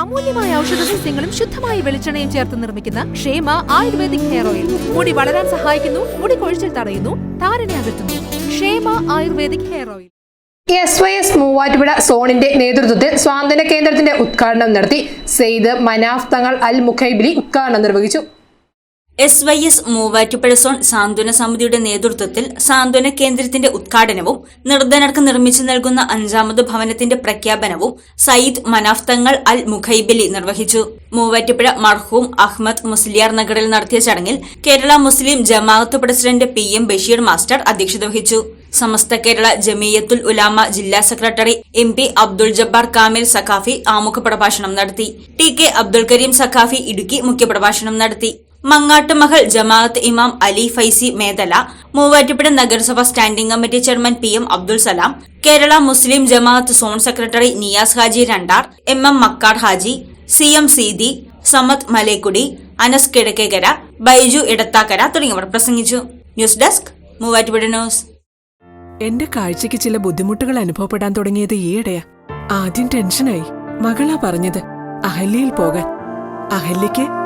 അമൂല്യമായ ഔഷധ സസ്യങ്ങളും ശുദ്ധമായ വെളിച്ചെണ്ണയും ചേർത്ത് നിർമ്മിക്കുന്ന ക്ഷേമ ആയുർവേദിക് ഹെയർ ഓയിൽ. മുടി വളരാൻ സഹായിക്കുന്നു മുടി കൊഴിച്ചിൽ തടയുന്നു താരനെ അകറ്റുന്നു. Kshema ayurvedic hair oil. S Y S Muvattupuzha സോണിന്റെ നേതൃത്വത്തിൽ സ്വാതന്ത്ര്യ കേന്ദ്രത്തിന്റെ ഉദ്ഘാടനം നടത്തി സെയ്ദ് മനാഫ് തങ്ങൾ അൽ മുഖൈബിലി ഉദ്ഘാടനം നിർവഹിച്ചു. S Y S Muvattupuzha zone സാന്ത്വന സമിതിയുടെ നേതൃത്വത്തിൽ സാന്ത്വന കേന്ദ്രത്തിന്റെ ഉദ്ഘാടനവും നിർധനർക്ക് നിർമ്മിച്ചു നൽകുന്ന അഞ്ചാമത് ഭവനത്തിന്റെ പ്രഖ്യാപനവും സയ്യിദ് മനാഫ് തങ്ങൾ അൽ മുഖൈബലി നിർവഹിച്ചു. മൂവാറ്റുപുഴ മർഹൂം അഹ്മദ് മുസ്ലിയാർ നഗറിൽ നടത്തിയ ചടങ്ങിൽ Kerala Muslim Jamaath president P M Basheer master അധ്യക്ഷത വഹിച്ചു. സമസ്ത കേരള ജമീയത്തുൽ ഉലാമ ജില്ലാ secretary M P Abdul Jabbar Kamil Saqafi ആമുഖ പ്രഭാഷണം നടത്തി. ടി കെ അബ്ദുൾ കരീം സഖാഫി ഇടുക്കി മുഖ്യപ്രഭാഷണം നടത്തി. മങ്ങാട്ടുമഹൽ ജമാഅത്ത് ഇമാം അലി ഫൈസി മേതല മൂവാറ്റുപുഴ നഗരസഭ standing committee chairman P M Abdul Salam Kerala Muslim Jamaath zone secretary Niyas Haji Randar M M Makkar Haji C M Seethi Samad Malekudi Anas Kizhakkekara Baiju Edathakkara തുടങ്ങിയവർ പ്രസംഗിച്ചു. News desk Muvattupuzha news. എന്റെ കാഴ്ചയ്ക്ക് ചില ബുദ്ധിമുട്ടുകൾ അനുഭവപ്പെടാൻ തുടങ്ങിയത് ഈയിടെയാ. ആദ്യം ടെൻഷനായി. മകളാ പറഞ്ഞത് അഹല്യയിൽ പോകാൻ. അഹല്യയ്ക്ക്